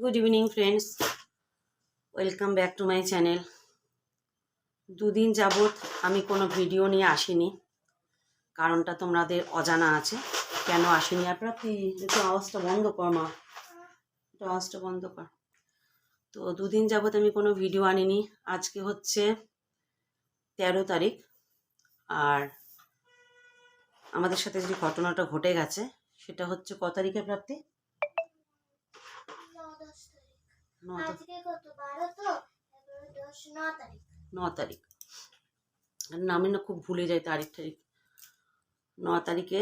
Good evening friends welcome back to my channel দুদিন যাবৎ আমি কোনো ভিডিও নিয়ে আসিনি। কারণটা তোমাদের অজানা আছে। কেন আসিনি? আপনারা একটু আওয়াজটা বন্ধ কর, মা। একটু আওয়াজটা বন্ধ কর। তো দুদিন যাবৎ আমি কোনো ভিডিও আনিনি। আজকে হচ্ছে তেরো তারিখ। আর আমাদের সাথে যে ঘটনাটা ঘটে গেছে, সেটা হচ্ছে ক তারিখে প্রাপ্তি ন দশ তারিখ ন তারিখ। আমি না খুব ভুলে যাই তারিখ তারিখ ন তারিখে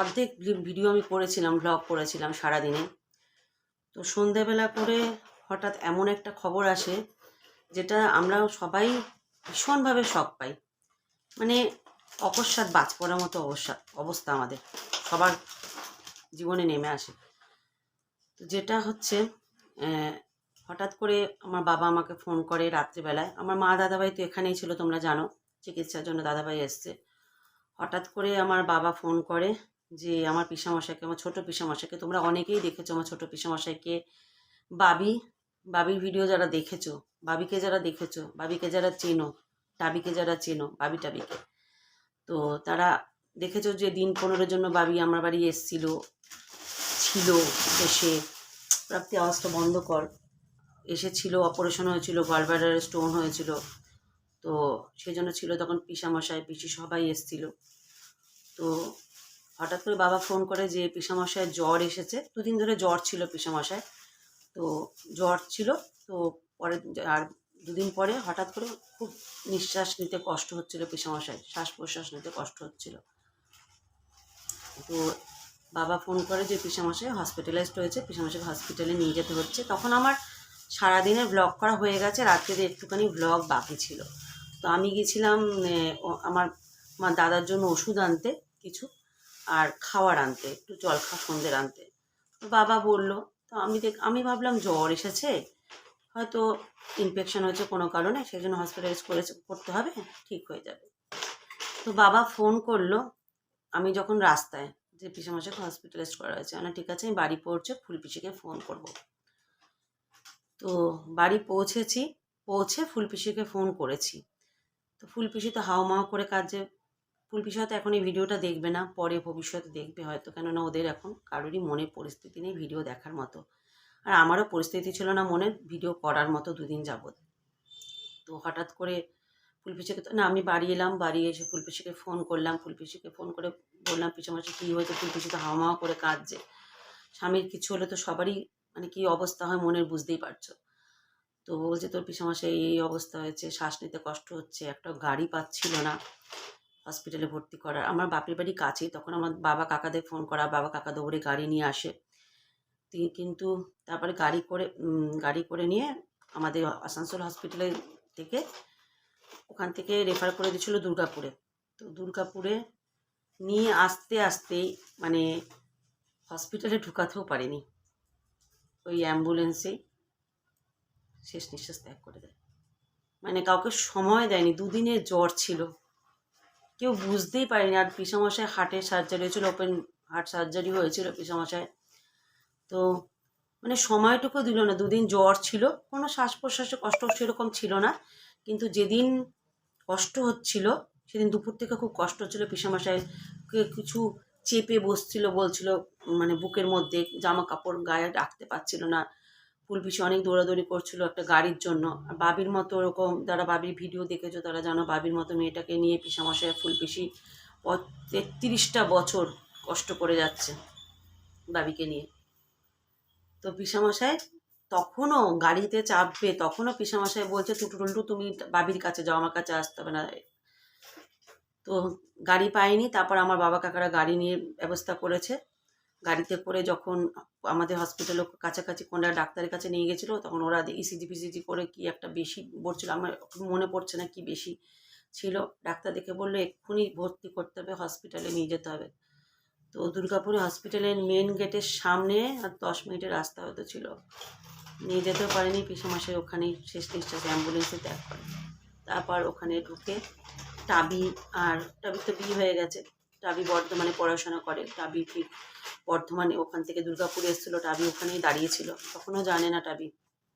অর্ধেক ভিডিও আমি করেছিলাম ব্লগ করেছিলাম সারাদিনে। তো সন্ধেবেলা করে হঠাৎ এমন একটা খবর আসে যেটা আমরা সবাই ভীষণভাবে শখ পাই। মানে অকস্মাৎ বাজ পড়ার মতো অবস্থা অবস্থা আমাদের। সবার জীবনে নেমে আসে। তো যেটা হচ্ছে হঠাৎ করে আমার বাবা আমাকে ফোন করে রাত্রিবেলায়। আমার মা দাদাভাই তো এখানেই ছিল, তোমরা জানো, চিকিৎসার জন্য দাদাভাই এসছে। হঠাৎ করে আমার বাবা ফোন করে যে, আমার পিসামশাইকে, আমার ছোটো পিসামশাইকে, তোমরা অনেকেই দেখেছ, আমার ছোটো পিসামশাইকে। বাবি, বাবির ভিডিও যারা দেখেছ, বাবিকে যারা দেখেছ, বাবিকে যারা চেনো, টাবিকে যারা চেনো, বাবি টাবিকে। তো তারা দেখেছ যে, দিন পনেরোর জন্য বাবি আমার বাড়ি এসছিল, ছিল, এসে প্রাপ্তি আওয়াজটা বন্ধ কর। এসেছিল অপারেশন হয়েছিল গলব্লাডারে স্টোন হয়েছিল। তো সেই জন্য ছিল তখন পিসামশাই, পিসি সবাই এসছিল। তো হঠাৎ করে বাবা ফোন করে যে পিসামশায় জ্বর এসেছে। দুদিন ধরে জ্বর ছিল পিসামশায় তো জ্বর ছিল, তো পরে আর দুদিন পরে হঠাৎ করে খুব নিঃশ্বাস নিতে কষ্ট হচ্ছিল পিসামশায় শ্বাস প্রশ্বাস নিতে কষ্ট হচ্ছিল। তো বাবা ফোন করে যে পিসামশাই হসপিটালাইজড হয়েছে পিসামশাই হসপিটালে নিয়ে যেতে হচ্ছে। তখন আমার সারাদিনের ব্লগ করা হয়ে গেছে রাত্রে একটুখানি ব্লগ বাকি ছিল। তো আমি গেছিলাম আমার আমার দাদার জন্য ওষুধ আনতে কিছু, আর খাওয়ার আনতে, একটু জল খা, সন্ধ্যের আনতে। বাবা বলল, তো আমি দেখ, আমি ভাবলাম জ্বর এসেছে, হয়তো ইনফেকশন হয়েছে কোনো কারণে সেই জন্য হসপিটালাইজ করে করতে হবে, ঠিক হয়ে যাবে। তো বাবা ফোন করল, আমি যখন রাস্তায় যে পিসামশাকে হসপিটালাইজ করা হয়েছে না ঠিক আছে, আমি বাড়ি পৌঁছে ফুলপিসিকে ফোন করব। তো বাড়ি পৌঁছেছি, পৌঁছে ফুলপিসিকে ফোন করেছি। তো ফুলপিসি তো হাওমাও করে কাজে ফুলপিসি হয়তো এখন এই ভিডিওটা দেখবে না, পরে ভবিষ্যতে দেখবে হয়তো, কেননা ওদের এখন কারোরই মনে পরিস্থিতি নেই ভিডিও দেখার মতো। আর আমারও পরিস্থিতি ছিল না মনে, ভিডিও করার মতো দুদিন যাবৎ তো হঠাৎ করে ফুলপিসিকে তো, না আমি বাড়ি এলাম, বাড়ি এসে ফুলপিসিকে ফোন করলাম। ফুলপিসিকে ফোন করে বললাম পিছামাসে কী হয়েছে ফুলপিসি তো হাওয়া করে কাঁদছে। স্বামীর কিছু হলে তো সবারই মানে কী অবস্থা হয় মনের বুঝতেই পারছ। তো বলছে, তোর পিছামাসে এই অবস্থা হয়েছে, শ্বাস নিতে কষ্ট হচ্ছে, একটা গাড়ি পাচ্ছিল না হসপিটালে ভর্তি করার। আমার বাপের বাড়ি কাছেই, তখন আমার বাবা কাকাদের ফোন করা, বাবা কাকা দৌড়ে গাড়ি নিয়ে আসে। কিন্তু তারপরে গাড়ি করে গাড়ি করে নিয়ে আমাদের আসানসোল হসপিটালে থেকে ওখান থেকে রেফার করে দিয়েছিল দুর্গাপুরে। তো দুর্গাপুরে নিয়ে আসতে আসতেই মানে হসপিটালে ঢুকাতেও পারেনি। ওই অ্যাম্বুলেন্সেই শেষ নিঃশ্বাস ত্যাগ করে দেয়। মানে কাউকে সময় দেয়নি, দুদিনের জ্বর ছিল। কেউ বুঝতেই পারেনি, আর পিসামশায় হার্টের সার্জারি হয়েছিল ওপেন হার্ট সার্জারি হয়েছিল পিসামশায় তো মানে সময়টুকু দিল না, দুদিন জ্বর ছিল, কোনো শ্বাস প্রশ্বাসে কষ্ট সেরকম ছিল না, কিন্তু যেদিন কষ্ট হচ্ছিল সেদিন দুপুর থেকে খুব কষ্ট হচ্ছিল পিসামশায় কিছু চেপে বসছিল, বলছিল মানে বুকের মধ্যে জামা কাপড় গায়ে রাখতে পারছিল না। ফুলপিসি অনেক দৌড়াদৌড়ি করছিল একটা গাড়ির জন্য। আর বাবির মতো ওরকম যারা বাবির ভিডিও দেখেছ, তারা জানো বাবির মতো মেয়েটাকে নিয়ে পিসামশায় ফুলপিসি তেত্রিশটা বছর কষ্ট করে যাচ্ছে বাবিকে নিয়ে। তো পিসামশাই তখনও গাড়িতে চাপবে, তখনও পিসামশাই বলছে, টুটুটুলটু, তুমি বাবির কাছে যাও, আমার কাছে আসতে হবে না। তো গাড়ি পাইনি, তারপর আমার বাবা কাকারা গাড়ি নিয়ে ব্যবস্থা করেছে। গাড়িতে করে যখন আমাদের হসপিটালের কাছাকাছি কোনটা ডাক্তারের কাছে নিয়ে গেছিল, তখন ওরা ইসিজি ফিসিজি করে কি একটা বেশি পড়ছিল আমার মনে পড়ছে না কি বেশি ছিল। ডাক্তার দেখে বলল, এক্ষুনি ভর্তি করতে হবে হসপিটালে নিয়ে যেতে হবে। তো দুর্গাপুরে হসপিটালের মেন গেটের সামনে আর দশ মিনিটের রাস্তা হয়তো ছিল। নিয়ে যেতেও পারেনি পিসামাসের ওখানেই শেষ নিঃশ্বাস অ্যাম্বুলেন্সে ত্যাগ করে। তারপর ওখানে ঢুকে টাবি আর টাবি তো বিয়ে হয়ে গেছে। টাবি বর্ধমানে পড়াশোনা করে। টাবি ঠিক বর্ধমানে ওখান থেকে দুর্গাপুরে এসেছিল। টাবি ওখানেই দাঁড়িয়েছিল। তখনও জানে না টাবি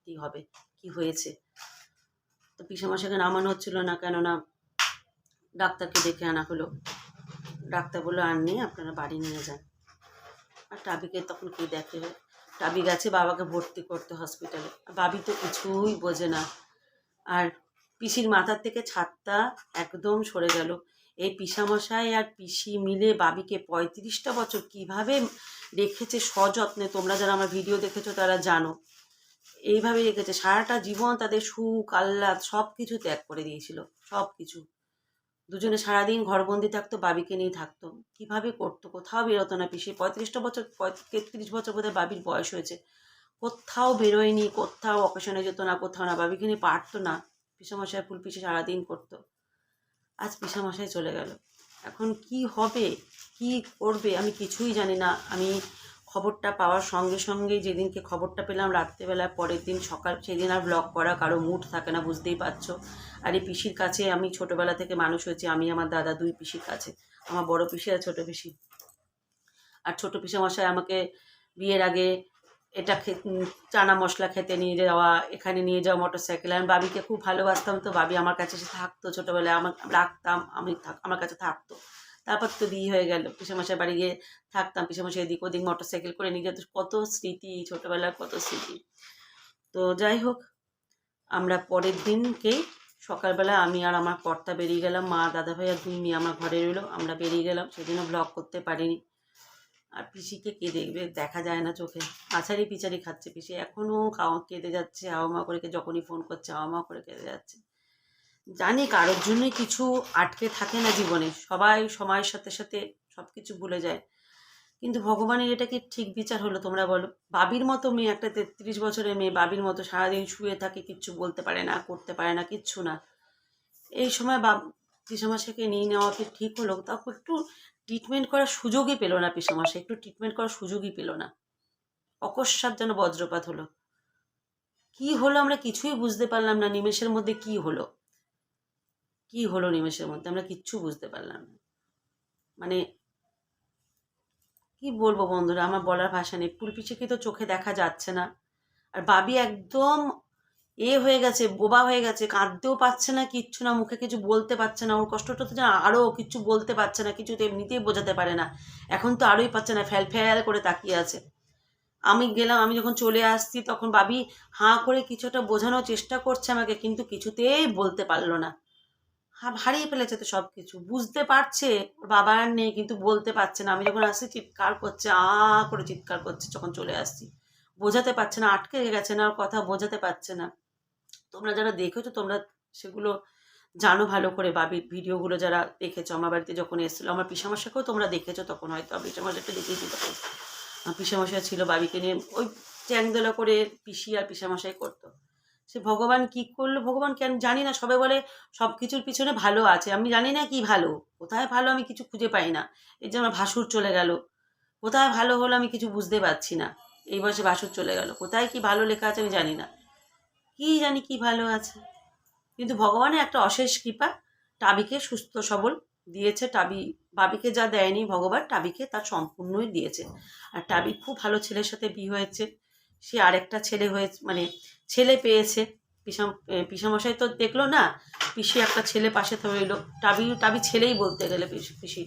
কী হবে, কি হয়েছে। তো পিসামশাকে নামানো হচ্ছিল না কেননা ডাক্তারকে ডেকে আনা হলো। ডাক্তার বলল, আর নেই, আপনারা বাড়ি নিয়ে যান। আর টাবিকে তখন কে দেখে? টাবি গেছে বাবাকে ভর্তি করতে হসপিটালে। বাবি তো কিছুই বোঝে না। আর পিসির মাথার থেকে ছাদটা একদম সরে গেল। এই পিসামশাই আর পিসি মিলে বাবিকে পঁয়ত্রিশটা বছর কীভাবে রেখেছে সযত্নে তোমরা যারা আমার ভিডিও দেখেছ তারা জানো। এইভাবে রেখেছে। সারাটা জীবন তাদের সুখ, আহ্লাদ সব কিছু ত্যাগ করে দিয়েছিল সব কিছু দুজনে সারাদিন ঘরবন্দি থাকতো, বাবিকে নিয়ে থাকতো। কীভাবে করতো? কোথাও বেরোতো না পিসি। পঁয়ত্রিশটা বছর তেত্রিশ বছর বোধহয় বাবির বয়স হয়েছে। কোথাও বেরোয়নি, কোথাও অকেশনে যেত না, কোথাও না। বাবিকে নিয়ে পারতো না। পিসামশাই ফুল পিসে সারাদিন করতো। আজ পিসামশাই চলে গেল। এখন কি হবে? কি করবে? আমি কিছুই জানি না। আমি খবরটা পাওয়ার সঙ্গে সঙ্গে যেদিনকে খবরটা পেলাম রাত্রেবেলা পরের দিন সকাল, সেদিন আর ব্লগ করা কারও মুড থাকে না, বুঝতেই পারছ? আর এই পিসির কাছে আমি ছোটোবেলা থেকে মানুষ হয়েছি, আমি আমার দাদা দুই পিসির কাছে, আমার বড় পিসি আর ছোটো পিসি। আর ছোটো পিসামশাই আমাকে বিয়ের আগে এটা চানা মশলা খেতে নিয়ে যাওয়া, এখানে নিয়ে যাওয়া মোটর সাইকেল আমি বাবিকে খুব ভালোবাসতাম তো, বাবি আমার কাছে এসে থাকতো ছোটোবেলায়। আমার রাখতাম, আমি আমার কাছে থাকতো। তারপর তো বিয়ে হয়ে গেল, পিসামশাই বাড়ি গিয়ে থাকতাম। পিসামশাই এদিক ওদিক মোটর সাইকেল করে নিয়ে যেত। কত স্মৃতি ছোটোবেলার, কত স্মৃতি। তো যাই হোক, আমরা পরের দিনকেই সকালবেলা আমি আর আমার কর্তা বেরিয়ে গেলাম। মা, দাদাভাই আর দুই মেয়ে আমার ঘরে রইল। আমরা বেরিয়ে গেলাম। সেদিনও ব্লগ করতে পারিনি। আর পিসিকে কে দেখবে দেখা যায় না চোখে। আছাড়ি পিচারি খাচ্ছে পিসি। এখনও খাওয়া কেঁদে যাচ্ছে হাওমা করে যখনই ফোন করছে হাওমা করে কেঁদে যাচ্ছে। জানি কারোর জন্যই কিছু আটকে থাকে না জীবনে। সবাই সময়ের সাথে সাথে সব কিছু ভুলে যায়। কিন্তু ভগবানের এটা কি ঠিক বিচার হলো তোমরা বলো? বাবির মতো মেয়ে, একটা তেত্রিশ বছরের মেয়ে বাবির মতো সারাদিন শুয়ে থাকে, কিচ্ছু বলতে পারে না, করতে পারে না, কিচ্ছু না। এই সময় বাব পিসামাশাকে নিয়ে নেওয়া কি ঠিক হলো? তারপর একটু ট্রিটমেন্ট করার সুযোগই পেল না পিসামাশা একটু ট্রিটমেন্ট করার সুযোগই পেল না। অকস্মাৎ যেন বজ্রপাত হলো। কি হলো আমরা কিছুই বুঝতে পারলাম না, নিমেষের মধ্যে কি হলো? কি হলো নিমেষের মধ্যে? আমরা কিচ্ছু বুঝতে পারলাম না। মানে কি বলব বন্ধুরা, আমার বলার ভাষা নেই। পুলপিছিকে তো চোখে দেখা যাচ্ছে না। আর বাবি একদম এ হয়ে গেছে, বোবা হয়ে গেছে, কাঁদতেও পারছে না কিচ্ছু না, মুখে কিছু বলতে পারছে না, ওর কষ্টটা তো যেন আরও কিছু বলতে পারছে না, কিছু তো এমনিতেই বোঝাতে পারে না। এখন তো আরোই পাচ্ছে না, ফ্যাল ফ্যাল করে তাকিয়ে আছে। আমি গেলাম, আমি যখন চলে আসছি, তখন বাবি হাঁ করে কিছুটা বোঝানোর চেষ্টা করছে আমাকে, কিন্তু কিছুতেই বলতে পারল না। হা- হারিয়ে ফেলেছে তো সব কিছু বুঝতে পারছে, ওর বাবা আর নেই, কিন্তু বলতে পারছে না। আমি যখন আসছি, চিৎকার করছে আ করে চিৎকার করছে, যখন চলে আসছি। বোঝাতে পারছে না, আটকে গেছে না, ওর কথা বোঝাতে পারছে না। তোমরা যারা দেখেছ, তোমরা সেগুলো জানো ভালো করে বাবির ভিডিওগুলো যারা দেখেছ, আমার বাড়িতে যখন এসেছিল, আমার পিসামশাকেও তোমরা দেখেছ তখন হয়তো, আমি পিসামশাকে দেখেছি তখন আমার পিসামশাই ছিল বাবিকে নিয়ে, ওই চ্যাংদোলা করে পিসি আর পিসামশাই করতো। সে ভগবান কি করল? ভগবান কেন জানি না, সবাই বলে সব কিছুর পিছনে ভালো আছে। আমি জানি না কি ভালো, কোথায় ভালো আমি কিছু খুঁজে পাই না। এই যে আমার ভাসুর চলে গেল, কোথায় ভালো হলো আমি কিছু বুঝতে পারছি না। এই বয়সে ভাসুর চলে গেল, কোথায় কি ভালো লেখা আছে আমি জানি না। কি জানি কি ভালো আছে। কিন্তু ভগবানের একটা অশেষ কৃপা, টাবিকে সুস্থ সবল দিয়েছে। টাবি, বাবিকে যা দেয়নি ভগবান, টাবিকে তার সম্পূর্ণই দিয়েছে। আর টাবি খুব ভালো ছেলের সাথে বিয়ে হয়েছে। সে আরেকটা ছেলে হয়েছে মানে ছেলে পেয়েছে। পিসাম পিসামশাই তো দেখল না, পিসি একটা ছেলে পাশে রইল। টাবি টাবি ছেলেই বলতে গেলে পিসি।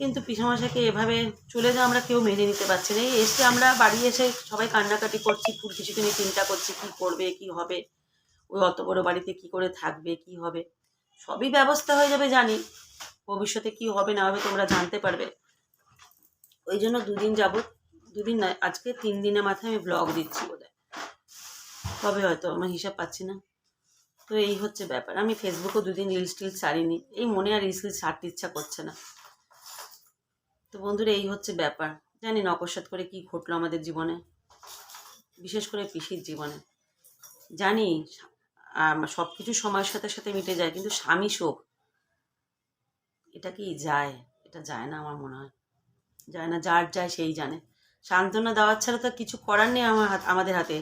কিন্তু পিসামশাকে এভাবে চলে যাওয়া আমরা কেউ মেনে নিতে পারছি না। এসে আমরা বাড়ি এসে সবাই কান্নাকাটি করছি ফুল পিসিকে নিয়ে চিন্তা করছি, কী করবে, কি হবে, ওই অত বড় বাড়িতে কি করে থাকবে, কি হবে? সবই ব্যবস্থা হয়ে যাবে জানি, ভবিষ্যতে কি হবে না হবে তোমরা জানতে পারবে। ওই জন্য দুদিন যাবত দুদিন না আজকে তিন দিনের মাথায় আমি ব্লগ দিচ্ছি বোধহয়। কবে হয়তো, আমার হিসাব পাচ্ছি না। তো এই হচ্ছে ব্যাপার। আমি ফেসবুকেও দুদিন রিলস টিলস ছাড়িনি। এই মনে আর রিলস টিলস ছাড়তে ইচ্ছা করছে না। তো বন্ধুরা, এই হচ্ছে ব্যাপার। জানি না অকস্মাৎ করে কি ঘটলো আমাদের জীবনে, বিশেষ করে পিসির জীবনে। জানি সব কিছু সময়ের সাথে সাথে মিটে যায়, কিন্তু স্বামী শোক, এটা কি যায়? এটা যায় না আমার মনে হয়। যায় না, যার যায় সেই জানে। সান্ত্বনা দেওয়ার ছাড়া তো কিছু করার নেই আমার হাত, আমাদের হাতে।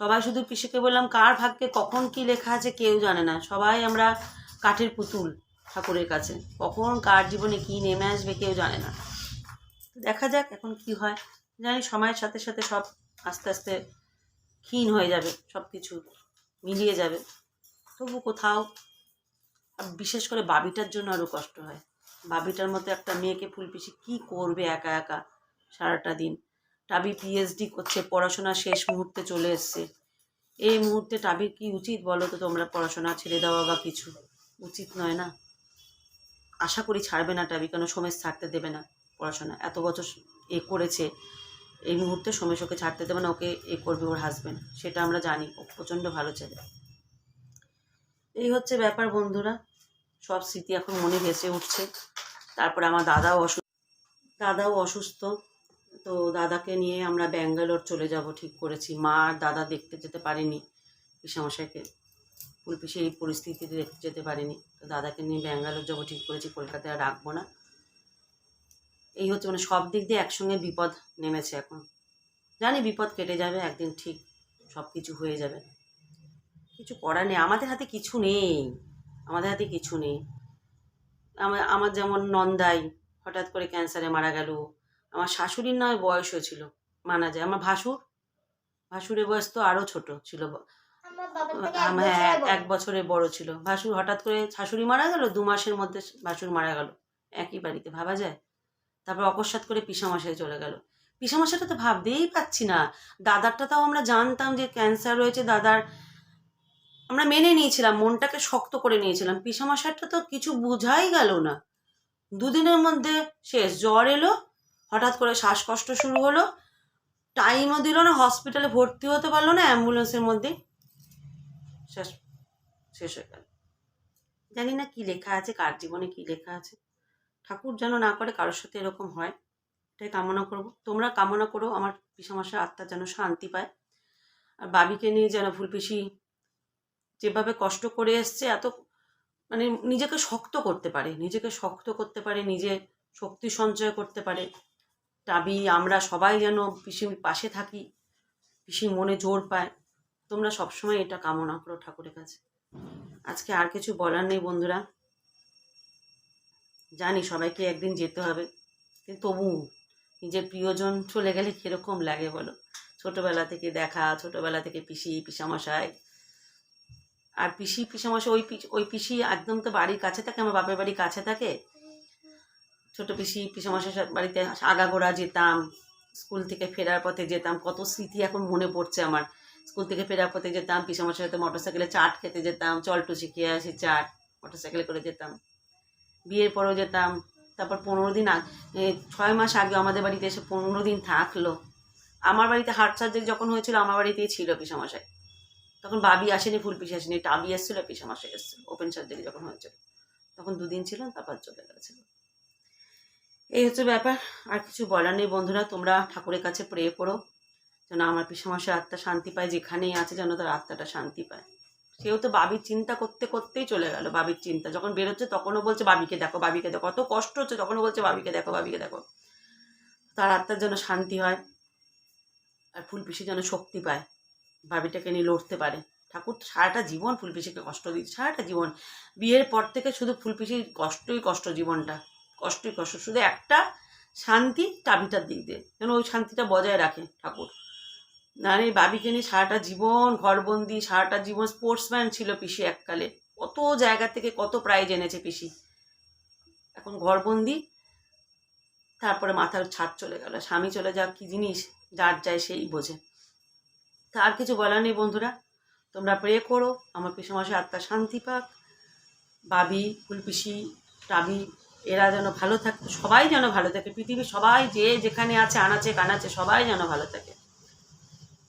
সবাই শুধু পিসিকে বললাম, কার ভাগ্যে কখন কি লেখা আছে কেউ জানে না। সবাই আমরা কাঠের পুতুল ঠাকুরের কাছে। কখন কার জীবনে কী নেমে আসবে কেউ জানে না। দেখা যাক এখন কি হয়। জানি সময়ের সাথে সাথে সব আস্তে আস্তে ক্ষীণ হয়ে যাবে, সব কিছু মিলিয়ে যাবে। তবু কোথাও বিশেষ করে বাবিটার জন্য আরও কষ্ট হয়। বাবিটার মতো একটা মেয়েকে ফুলপিসি কি করবে একা একা সারাটা দিন? টাবি পিএইচডি করছে, পড়াশোনা শেষ মুহূর্তে চলে এসছে। এই মুহূর্তে টাবির কি উচিত বলো তো তোমরা? পড়াশোনা ছেড়ে দেওয়া বা কিছু। উচিত নয় না। আশা করি ছাড়বে না টাবি, কেন? সোমেশ ছাড়তে দেবে না। পড়াশোনা, এত বছর এ করেছে, এই মুহূর্তে সোমেশ ওকে ছাড়তে দেবে না, ওকে এ করবে ওর হাজবেন্ড সেটা আমরা জানি, ও প্রচণ্ড ভালো ছেলে। এই হচ্ছে ব্যাপার বন্ধুরা, সব স্মৃতি এখন মনে ভেসে উঠছে। তারপরে আমার দাদাও অসুস্থ দাদাও অসুস্থ, তো দাদাকে নিয়ে আমরা ব্যাঙ্গালোর চলে যাব, ঠিক করেছি। মা আর দাদা দেখতে যেতে পারেনি, পিসামশাইকে ফুলপিসে এই পরিস্থিতিতে দেখতে যেতে পারেনি। তো দাদাকে নিয়ে ব্যাঙ্গালোর যাব, ঠিক করেছি, কলকাতায় রাখব না। এই হচ্ছে মানে সব দিক দিয়ে একসঙ্গে বিপদ নেমেছে এখন। জানি বিপদ কেটে যাবে একদিন ঠিক সব কিছু হয়ে যাবে। কিছু করার নেই আমাদের হাতে কিছু নেই আমাদের হাতে কিছু নেই। আমার আমার যেমন নন্দাই হঠাৎ করে ক্যান্সারে মারা গেল। আমার শাশুড়ির নয় বয়স হয়েছিল মানা যায়। আমার ভাসুর? ভাসুরের বয়স তো আরও ছোট ছিল। হ্যাঁ এক বছরের বড় ছিল। ভাসুর হঠাৎ করে শাশুড়ি মারা গেল দু মাসের মধ্যে ভাসুর মারা গেল। একই বাড়িতে ভাবা যায়? তারপর অকস্মাৎ করে পিসামশাই চলে গেল। পিসামশাইটা তো ভাবতেই পাচ্ছি না। দাদারটা তাও আমরা জানতাম যে ক্যান্সার রয়েছে দাদার। আমরা মেনে নিয়েছিলাম, মনটাকে শক্ত করে নিয়েছিলাম। পিসামশাইটা তো কিছু বোঝাই গেল না। দুদিনের মধ্যে শেষ, জ্বর এলো, হঠাৎ করে শ্বাসকষ্ট শুরু হলো। টাইমও দিল না হসপিটালে ভর্তি হতে পারল না অ্যাম্বুলেন্সের মধ্যে। শেষ শেষ হয়ে গেল। জানি না কি লেখা আছে, কার জীবনে কি লেখা আছে। ঠাকুর যেন না করে কারোর সাথে এরকম হয়, এটাই কামনা করব। তোমরা কামনা করো আমার পিসামশার আত্মা যেন শান্তি পায়। আর বাবিকে নিয়ে যেন ফুলপিসি যেভাবে কষ্ট করে এসছে, এত মানে নিজেকে শক্ত করতে পারে, নিজেকে শক্ত করতে পারে, নিজে শক্তি সঞ্চয় করতে পারে। টাবি আমরা সবাই যেন পিসির পাশে থাকি, পিসির মনে জোর পায়। তোমরা সবসময় এটা কামনা করো ঠাকুরের কাছে। আজকে আর কিছু বলার নেই বন্ধুরা। জানি সবাইকে একদিন যেতে হবে, কিন্তু তবু নিজের প্রিয়জন চলে গেলে কীরকম লাগে বলো? ছোটোবেলা থেকে দেখা, ছোটোবেলা থেকে পিসি, পিসামশাই। আর পিসি, পিসামশাই, ওই ওই পিসি একদম তো বাড়ির কাছে থাকে, আমার বাপের বাড়ির কাছে থাকে। ছোট পিসি পিসামশাই বাড়িতে আগাগোড়া যেতাম, স্কুল থেকে ফেরার পথে যেতাম। কত স্মৃতি এখন মনে পড়ছে আমার। স্কুল থেকে ফেরার পথে যেতাম পিসামশার সাথে মোটর সাইকেলে চাট খেতে যেতাম, চল চলটু শিখিয়ে আসি চাট মোটর সাইকেলে করে যেতাম। বিয়ের পরেও যেতাম, তারপর পনেরো দিন আগ ছয় মাস আগে আমাদের বাড়িতে এসে পনেরো দিন থাকল। আমার বাড়িতে হার্ট সার্জারি যখন হয়েছিল, আমার বাড়িতেই ছিল পিসামশাই। তখন বাবি আসেনি, ফুল পিসি আসেনি টাবি এসেছিল, পিসামশাই এসেছিল ওপেন সার্জারি যখন হয়েছিল। তখন দুদিন ছিলাম তারপর চলে গেছিল এই হচ্ছে ব্যাপার, আর কিছু বলার নেই বন্ধুরা, তোমরা ঠাকুরের কাছে প্রে করো। যেন আমার পিসামশাই আত্মা শান্তি পায়, যেখানেই আছে যেন তার আত্মাটা শান্তি পায়। সেও তো বাবির চিন্তা করতে করতেই চলে গেল, বাবির চিন্তা। যখন বেরোচ্ছে তখনও বলছে, বাবিকে দেখো বাবিকে দেখো। কত কষ্ট হচ্ছে, তখনও বলছে, বাবিকে দেখো বাবিকে দেখো। তার আত্মার যেন শান্তি হয় আর ফুলপিসি যেন শক্তি পায়, বাবিটাকে নিয়ে লড়তে পারে। ঠাকুর সারাটা জীবন ফুলপিসিকে কষ্ট দিচ্ছে, সারাটা জীবন। বিয়ের পর থেকে শুধু ফুলপিসির কষ্টই কষ্ট জীবনটা, কষ্টই কষ্ট। শুধু একটা শান্তি টাবিটার দিক দিয়ে, যেন ওই শান্তিটা বজায় রাখে ঠাকুর। এই বাবিকে নিয়ে সারাটা জীবন ঘরবন্দি, সারাটা জীবন স্পোর্টসম্যান ছিল পিসি এককালে। কত জায়গা থেকে কত প্রাইজ এনেছে পিসি। এখন ঘরবন্দি, তারপরে মাথার ছাদ চলে গেল। স্বামী চলে যাক, কি জিনিস, যার যায় সেই বোঝে। তা আর কিছু বলার নেই বন্ধুরা। তোমরা প্রে করো, আমার পিসেমাসে আত্মা শান্তি পাক। বাবি ফুলপিসি টাবি এরা যেন ভালো থাকে, সবাই যেন ভালো থাকে। পৃথিবীর সবাই যে যেখানে আছে, আনাচে কানাচে সবাই যেন ভালো থাকে।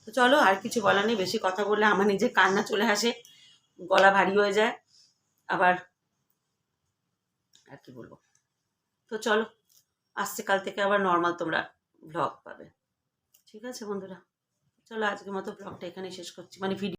তো চলো আর কিছু বলা নেই, বেশি কথা বললে আমার নিজে কান্না চলে আসে, গলা ভারী হয়ে যায়। আবার আর কি বলব? তো চলো, আসছে কাল থেকে আবার নর্মাল তোমরা ব্লগ পাবে। ঠিক আছে বন্ধুরা? চলো আজকের মতো ব্লগটা এখানেই শেষ করছি। মানে ভিডিও